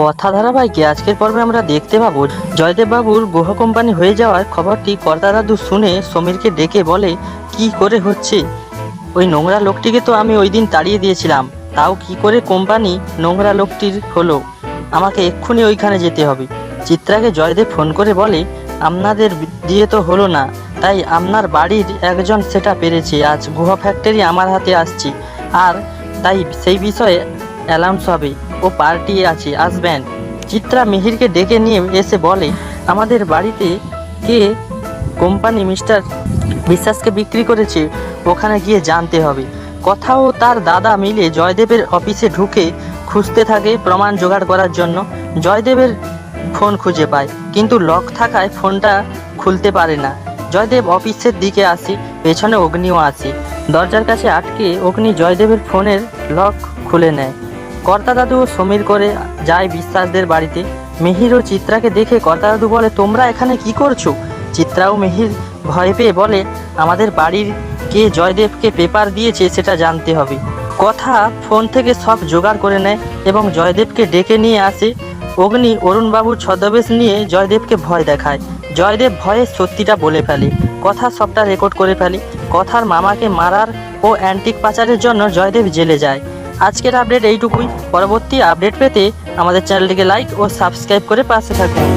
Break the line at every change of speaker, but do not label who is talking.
কথা ধারাবাহিকে আজকের পর্বে আমরা দেখতে পাবো জয়দেব বাবুর গুহ কোম্পানি হয়ে যাওয়ার খবরটি কর্তা দাদু শুনে সমীরকে ডেকে বলে, কি করে হচ্ছে? ওই নোংরা লোকটিকে তো আমি ওই দিন তাড়িয়ে দিয়েছিলাম, তাও কি করে কোম্পানি নোংরা লোকটির হলো? আমাকে এক্ষুনি ওইখানে যেতে হবে। চিত্রাকে জয়দেব ফোন করে বলে, আপনাদের দিয়ে তো হলো না, তাই আপনার বাড়ির একজন সেটা পেরেছে, আজ গুহা ফ্যাক্টরি আমার হাতে আসছে, আর তাই সেই বিষয়ে অ্যালাউন্স হবে। ও পার্টি আছে আসবেন চিত্রা মিহিরকে ডেকে নিয়ে এসে বলে, আমাদের বাড়িতে কে কোম্পানি মিস্টার বিশ্বাসকে বিক্রি করেছে, ওখানে গিয়ে জানতে হবে। কথাও তার দাদা মিলে জয়দেবের অফিসে ঢুকে খুঁজতে থাকে প্রমাণ জোগাড় করার জন্য। জয়দেবের ফোন খুঁজে পায়, কিন্তু লক থাকায় ফোনটা খুলতে পারে না। জয়দেব অফিসের দিকে আসে, পেছনে অগ্নিও আসে দরজার কাছে আটকে অগ্নি জয়দেবের ফোনের লক খুলে নেয়। কর্তা দাদু সমীর করে যায় বিশ্বাসদের বাড়িতে। মিহির ও চিত্রাকে দেখে কর্তা দাদু বলে, তোমরা এখানে কি করছ? চিত্রা ও মিহির ভয় পেয়ে বলে, আমাদের বাড়ির কে জয়দেবকে পেপার দিয়েছে সেটা জানতে হবে। কথা ফোন থেকে সব জোগাড় করে নেয় এবং জয়দেবকে ডেকে নিয়ে আসে। অগ্নি অরুণবাবুর ছদ্মবেশ নিয়ে জয়দেবকে ভয় দেখায়। জয়দেব ভয়ে সত্যিটা বলে ফেলে, কথা সবটা রেকর্ড করে ফেলে। কথার মামাকে মারার ও অ্যান্টিক পাচারের জন্য জয়দেব জেলে যায়। আজকের আপডেট এইটুকুই। পরবর্তী আপডেট পেতে আমাদের চ্যানেলটিকে লাইক ও সাবস্ক্রাইব করে পাশে থাকুন।